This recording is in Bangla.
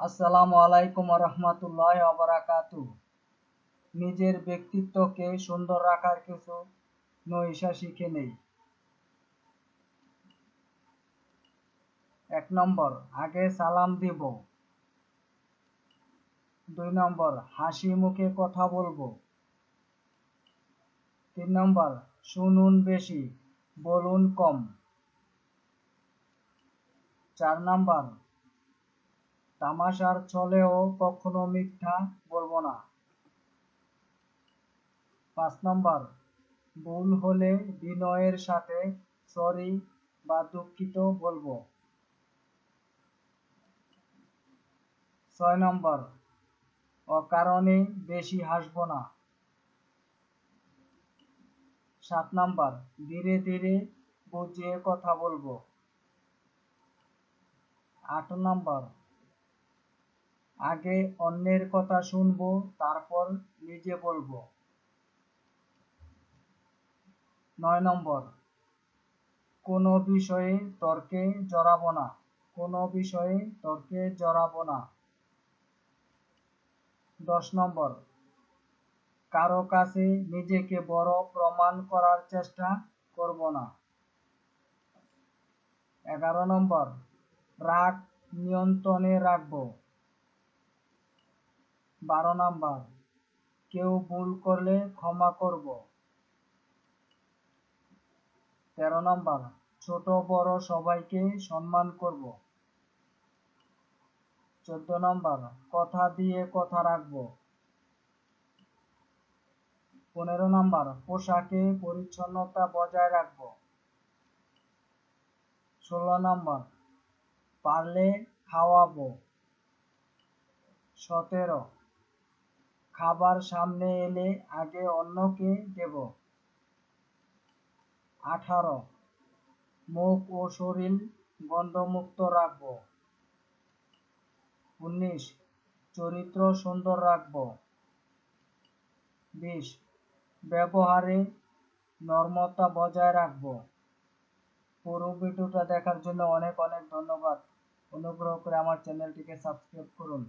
আসসালামু আলাইকুম রহমতুল্লাহ বারাকাতু নিজের ব্যক্তিত্বকে সুন্দর রাখার কিছু নৈশা শিখে নেই? এক নম্বর, আগে সালাম দিব। দুই নম্বর, হাসি মুখে কথা বলব। তিন নম্বর, শুনুন বেশি, বলুন কম। চার নাম্বার তামাশার ছলেও কখনো মিথ্যা বলব না। পাঁচ নম্বর, ভুল হলে বিনয়ের সাথে সরি বা দুঃখিত বলব। ছয় নম্বর, অকারণে বেশি হাসবো না। সাত নাম্বার, ধীরে ধীরে বুঝিয়ে কথা বলব। আট নাম্বার আগে অন্যের কথা শুনব, তারপর নিজে বলব। নয় নম্বর, কোনো বিষয়ে তর্কে জড়াবো না। কোনো বিষয়ে তর্কে জড়াবো না। দশ নম্বর, কারও কাছে নিজেকে বড় প্রমাণ করার চেষ্টা করব না। এগারো নম্বর, রাগ নিয়ন্ত্রণে রাখব। বারো নাম্বার। কেউ ভুল করলে ক্ষমা করব। তেরো নাম্বার, ছোট বড় সবাইকে সম্মান করব। চোদ্দ নম্বর, কথা দিয়ে কথা রাখব। পনেরো নাম্বার, পোশাকে পরিচ্ছন্নতা বজায় রাখব। ষোলো নাম্বার, পারলে খাওয়াবো। সতেরো খাবার সামনে এলে আগে অন্যকে দেব। আঠারো। মুখ ও শরীর গন্ধমুক্ত রাখব। উনিশ। চরিত্র সুন্দর রাখব। বিশ। ব্যবহারে নর্মতা বজায় রাখব। পুরো ভিডিওটা দেখার জন্য অনেক অনেক ধন্যবাদ। অনুগ্রহ করে আমার চ্যানেলটিকে সাবস্ক্রাইব করুন।